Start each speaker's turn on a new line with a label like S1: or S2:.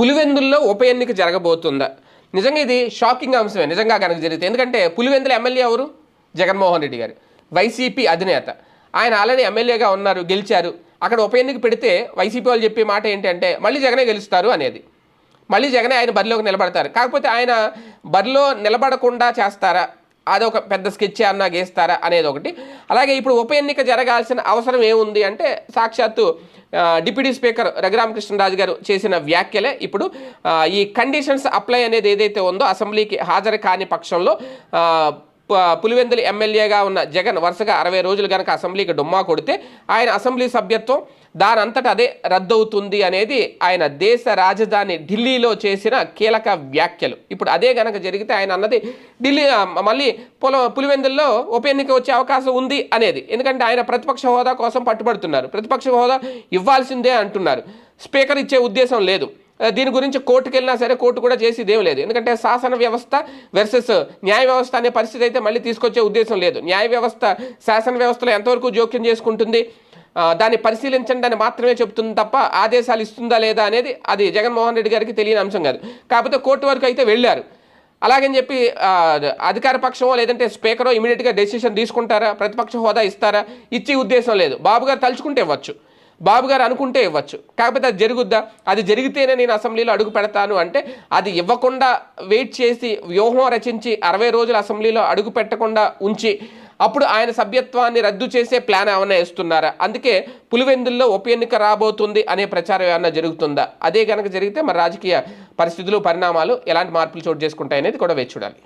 S1: పులివెందుల్లో ఉప ఎన్నిక జరగబోతుందా? నిజంగా ఇది షాకింగ్ అంశమే. నిజంగా కనుక జరిగితే. ఎందుకంటే పులివెందుల ఎమ్మెల్యే ఎవరు? జగన్మోహన్ రెడ్డి గారు. వైసీపీ అధినేత. ఆయన ఆల్రెడీ ఎమ్మెల్యేగా ఉన్నారు గెలిచారు. అక్కడ ఉప ఎన్నిక పెడితే వైసీపీ వాళ్ళు చెప్పే మాట ఏంటంటే మళ్ళీ జగనే గెలుస్తారు అనేది. మళ్ళీ జగనే ఆయన బరిలోకి నిలబడతారు. కాకపోతే ఆయన బరిలో నిలబడకుండా చేస్తారా? అదొక పెద్ద స్కెచ్ అన్నా గీస్తారా అనేది ఒకటి. అలాగే ఇప్పుడు ఉప ఎన్నిక జరగాల్సిన అవసరం ఏముంది అంటే సాక్షాత్తు డిప్యూటీ స్పీకర్ రఘురామకృష్ణరాజు గారు చేసిన వ్యాఖ్యలే. ఇప్పుడు ఈ కండిషన్స్ అప్లై అనేది ఏదైతే ఉందో అసెంబ్లీకి హాజరు కాని పక్షంలో పులివెందులు ఎమ్మెల్యేగా ఉన్న జగన్ వరుసగా అరవై రోజులు కనుక అసెంబ్లీకి డుమ్మా కొడితే ఆయన అసెంబ్లీ సభ్యత్వం దానంతట అదే రద్దవుతుంది అనేది ఆయన దేశ రాజధాని ఢిల్లీలో చేసిన కీలక వ్యాఖ్యలు. ఇప్పుడు అదే గనక జరిగితే ఆయన అన్నది ఢిల్లీ మళ్ళీ పొల పులివెందుల్లో ఉప ఎన్నిక వచ్చే అవకాశం ఉంది అనేది. ఎందుకంటే ఆయన ప్రతిపక్ష హోదా కోసం పట్టుబడుతున్నారు. ప్రతిపక్ష హోదా ఇవ్వాల్సిందే అంటున్నారు. స్పీకర్ ఇచ్చే ఉద్దేశం లేదు. దీని గురించి కోర్టుకు వెళ్ళినా సరే కోర్టు కూడా చేసేది ఏమి లేదు. ఎందుకంటే శాసన వ్యవస్థ వెర్సెస్ న్యాయ వ్యవస్థ అనే పరిస్థితి అయితే మళ్ళీ తీసుకొచ్చే ఉద్దేశం లేదు. న్యాయ వ్యవస్థ శాసన వ్యవస్థలో ఎంతవరకు జోక్యం చేసుకుంటుంది? దాన్ని పరిశీలించండి అని మాత్రమే చెబుతుంది తప్ప ఆదేశాలు ఇస్తుందా లేదా అనేది అది జగన్మోహన్ రెడ్డి గారికి తెలియని అంశం కాదు. కాకపోతే కోర్టు వరకు అయితే వెళ్ళారు. అలాగని చెప్పి అధికార పక్షమో లేదంటే స్పీకరో ఇమీడియట్గా డెసిషన్ తీసుకుంటారా? ప్రతిపక్ష హోదా ఇస్తారా? ఇచ్చే ఉద్దేశం లేదు. బాబు గారు తలుచుకుంటే ఇవ్వచ్చు. బాబు గారు అనుకుంటే ఇవ్వచ్చు. కాకపోతే అది జరుగుద్దా? అది జరిగితేనే నేను అసెంబ్లీలో అడుగు పెడతాను అంటే అది ఇవ్వకుండా వెయిట్ చేసి వ్యూహం రచించి అరవై రోజులు అసెంబ్లీలో అడుగు పెట్టకుండా ఉంచి అప్పుడు ఆయన సభ్యత్వాన్ని రద్దు చేసే ప్లాన్ ఏమైనా వేస్తున్నారా? అందుకే పులివెందుల్లో ఉప ఎన్నిక రాబోతుంది అనే ప్రచారం ఏమైనా జరుగుతుందా? అదే కనుక జరిగితే మరి రాజకీయ పరిస్థితులు పరిణామాలు ఎలాంటి మార్పులు చోటు చేసుకుంటాయనేది కూడా వేచి చూడాలి.